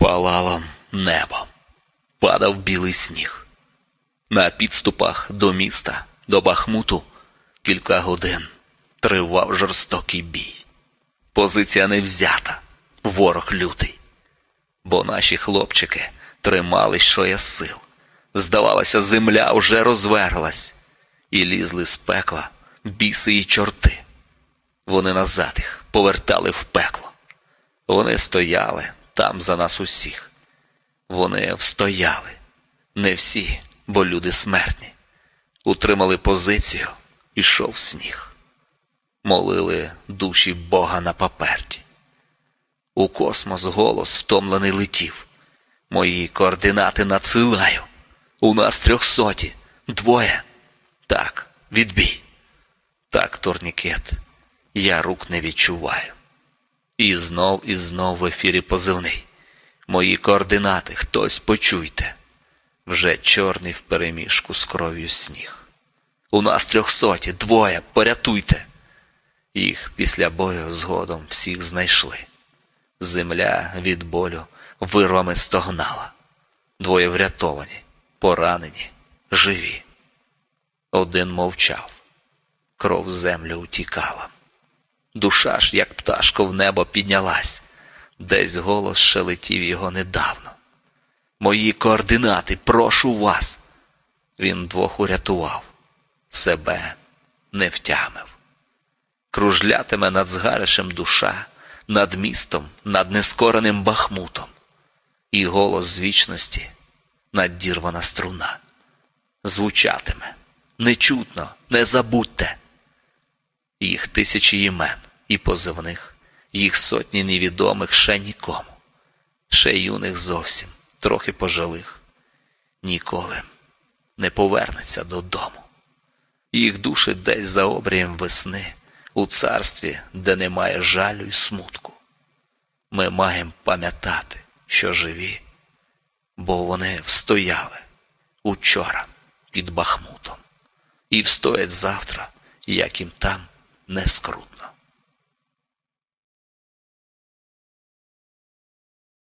Палало небо, падав білий сніг. На підступах до міста, до Бахмуту, кілька годин тривав жорстокий бій. Позиція не взята, ворог лютий. Бо наші хлопчики тримались, що є сил. Здавалося, земля вже розверлась, і лізли з пекла біси і чорти. Вони назад їх повертали в пекло. Вони стояли там за нас усіх. Вони встояли. Не всі, бо люди смертні. Утримали позицію, ішов сніг. Молили душі Бога на паперті. У космос голос втомлений летів. Мої координати надсилаю. У нас трьохсоті, двоє. Так, відбій. Так, турнікет, я рук не відчуваю. І знов і знов в ефірі позивний. Мої координати, хтось почуйте. Вже чорний впереміжку з кров'ю сніг. У нас трьохсоті, двоє, порятуйте. Їх після бою згодом всіх знайшли. Земля від болю вирвами стогнала. Двоє врятовані, поранені, живі. Один мовчав, кров землю утікала. Душа ж, як пташко, в небо піднялась, десь голос шелетів його недавно. Мої координати, прошу вас. Він двох урятував, себе не втямив. Кружлятиме над згаришем душа, над містом, над нескореним бахмутом, і голос з вічності надірвана струна. Звучатиме нечутно, не забудьте. Їх тисячі імен і позивних, їх сотні невідомих ще нікому, ще юних зовсім, трохи пожилих, ніколи не повернеться додому. Їх душі десь за обрієм весни, у царстві, де немає жалю й смутку. Ми маємо пам'ятати, що живі, бо вони встояли учора під Бахмутом і встоять завтра, як їм там не скрутно.